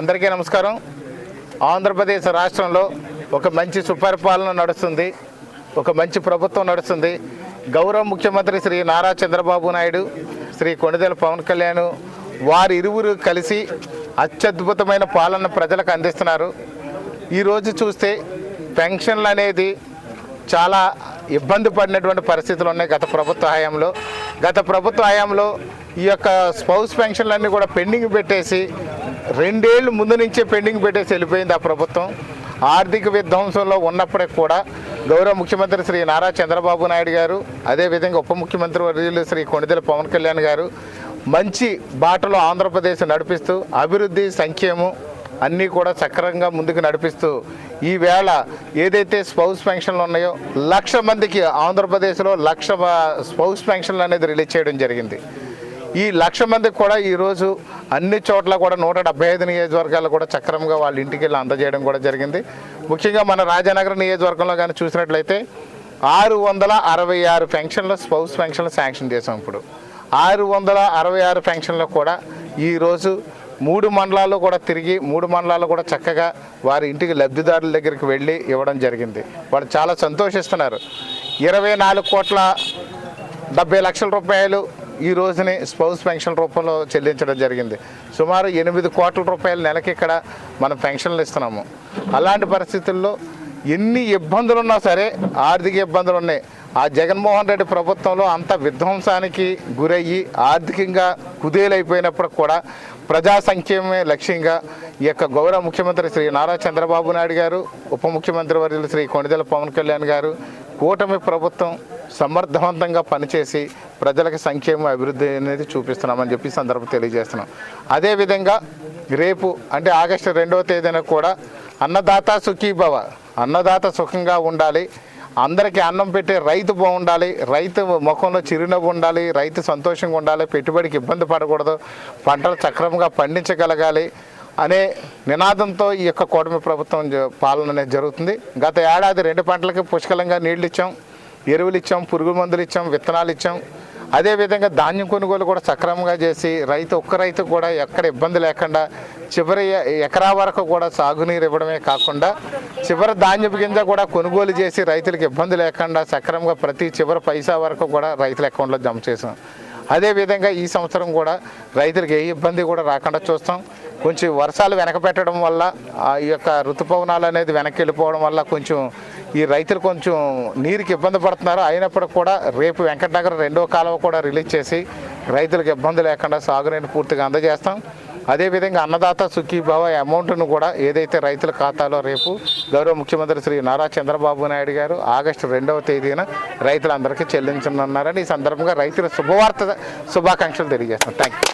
అందరికీ నమస్కారం. ఆంధ్రప్రదేశ్ రాష్ట్రంలో ఒక మంచి సుపరిపాలన నడుస్తుంది. ఒక మంచి ప్రభుత్వం నడుస్తుంది. గౌరవ ముఖ్యమంత్రి శ్రీ నారా చంద్రబాబు నాయుడు శ్రీ కొణిదెల పవన్ కళ్యాణ్ వారి ఇరువురు కలిసి అత్యద్భుతమైన పాలన ప్రజలకు అందిస్తున్నారు. ఈరోజు చూస్తే పెన్షన్లు అనేది చాలా ఇబ్బంది పడినటువంటి పరిస్థితులు ఉన్నాయి గత ప్రభుత్వ హయాంలో. గత ప్రభుత్వ హయాంలో ఈ యొక్క స్పౌస్ పెన్షన్లన్నీ కూడా పెండింగ్ పెట్టేసి రెండేళ్ళు ముందు నుంచే పెండింగ్ పెట్టేసి వెళ్ళిపోయింది ఆ ప్రభుత్వం. ఆర్థిక విధ్వంసంలో ఉన్నప్పటికి కూడా గౌరవ ముఖ్యమంత్రి శ్రీ నారా చంద్రబాబు నాయుడు గారు అదేవిధంగా ఉప ముఖ్యమంత్రి వర్యులు శ్రీ కొణిదెల పవన్ కళ్యాణ్ గారు మంచి బాటలో ఆంధ్రప్రదేశ్ నడిపిస్తూ అభివృద్ధి సంక్షేమం అన్నీ కూడా సక్రమంగా ముందుకు నడిపిస్తూ ఈవేళ ఏదైతే స్పౌస్ పెన్షన్లు ఉన్నాయో లక్ష మందికి ఆంధ్రప్రదేశ్లో లక్ష స్పౌస్ పెన్షన్లు అనేది రిలీజ్ చేయడం జరిగింది. ఈ లక్ష మందికి కూడా ఈరోజు అన్ని చోట్ల కూడా నూట డెబ్బై ఐదు నియోజకవర్గాలు కూడా చక్రంగా వాళ్ళ ఇంటికి వెళ్ళి అందజేయడం కూడా జరిగింది. ముఖ్యంగా మన రాజానగరం నియోజకవర్గంలో కానీ చూసినట్లయితే ఆరు వందల అరవై ఆరు పెన్షన్లు స్పౌస్ పెన్షన్లు శాంక్షన్ చేసాం ఇప్పుడు. ఆరు వందల అరవై ఆరు పెన్షన్లు కూడా ఈరోజు మూడు మండలాల్లో కూడా తిరిగి మూడు మండలాల్లో కూడా చక్కగా వారి ఇంటికి లబ్ధిదారుల దగ్గరికి వెళ్ళి ఇవ్వడం జరిగింది. వాళ్ళు చాలా సంతోషిస్తున్నారు. ఇరవై నాలుగు కోట్ల డెబ్బై లక్షల రూపాయలు ఈ రోజుని స్పౌస్ పెన్షన్ రూపంలో చెల్లించడం జరిగింది. సుమారు ఎనిమిది కోట్ల రూపాయలు నెలకి ఇక్కడ మనం పెన్షన్లు ఇస్తున్నాము. అలాంటి పరిస్థితుల్లో ఎన్ని ఇబ్బందులు ఉన్నా సరే ఆర్థిక ఇబ్బందులు ఉన్నాయి. ఆ జగన్మోహన్ రెడ్డి ప్రభుత్వంలో అంత విధ్వంసానికి గురయ్యి ఆర్థికంగా కుదేలైపోయినప్పుడు కూడా ప్రజా సంక్షేమమే లక్ష్యంగా ఈ యొక్క గౌరవ ముఖ్యమంత్రి శ్రీ నారా చంద్రబాబు నాయుడు గారు ఉప ముఖ్యమంత్రి వర్యులు శ్రీ కొణిదెల పవన్ కళ్యాణ్ గారు కూటమి ప్రభుత్వం సమర్థవంతంగా పనిచేసి ప్రజలకు సంక్షేమ అభివృద్ధి అనేది చూపిస్తున్నామని చెప్పి సందర్భం తెలియజేస్తున్నాం. అదేవిధంగా రేపు అంటే ఆగస్టు రెండవ తేదీన కూడా అన్నదాత సుఖీభవ అన్నదాత సుఖంగా ఉండాలి. అందరికీ అన్నం పెట్టే రైతు బాగుండాలి. రైతు ముఖంలో చిరునవ్వు ఉండాలి. రైతు సంతోషంగా ఉండాలి. పెట్టుబడికి ఇబ్బంది పడకూడదు. పంటలు సక్రమంగా పండించగలగాలి అనే నినాదంతో ఈ యొక్క కూటమి ప్రభుత్వం జ- పాలన అనేది జరుగుతుంది. గత ఏడాది రెండు పంటలకి పుష్కలంగా నీళ్ళు ఇచ్చాం. ఎరువులు ఇచ్చాం పురుగు మందులు ఇచ్చాం విత్తనాలు ఇచ్చాం అదేవిధంగా ధాన్యం కొనుగోలు కూడా సక్రమంగా చేసి రైతు ఒక్క రైతు కూడా ఎక్కడ ఇబ్బంది లేకుండా చివరి ఎకరా వరకు కూడా సాగునీరు ఇవ్వడమే కాకుండా చివరి ధాన్యపు గింజ కూడా కొనుగోలు చేసి రైతులకు ఇబ్బంది లేకుండా సక్రమంగా ప్రతి చివరి పైసా వరకు కూడా రైతుల అకౌంట్లో జమ చేసాం. అదేవిధంగా ఈ సంవత్సరం కూడా రైతులకు ఏ ఇబ్బంది కూడా రాకుండా చూస్తాం. కొంచెం వర్షాలు వెనక పెట్టడం వల్ల ఆ ఈ యొక్క ఋతుపవనాలు అనేది వెనక్కి వెళ్ళిపోవడం వల్ల కొంచెం ఈ రైతులు కొంచెం నీరుకి ఇబ్బంది పడుతున్నారు. అయినప్పటికీ కూడా రేపు వెంకటనగర్ రెండో కాలువ కూడా రిలీజ్ చేసి రైతులకు ఇబ్బంది లేకుండా సాగునీరు పూర్తిగా అందజేస్తాం. అదేవిధంగా అన్నదాత సుఖీభావ అమౌంట్ను కూడా ఏదైతే రైతుల ఖాతాలో రేపు గౌరవ ముఖ్యమంత్రి శ్రీ నారా చంద్రబాబు నాయుడు గారు ఆగస్టు రెండవ తేదీన రైతులందరికీ చెల్లించనున్నారని ఈ సందర్భంగా రైతుల శుభవార్త శుభాకాంక్షలు తెలియజేస్తాం. Thank you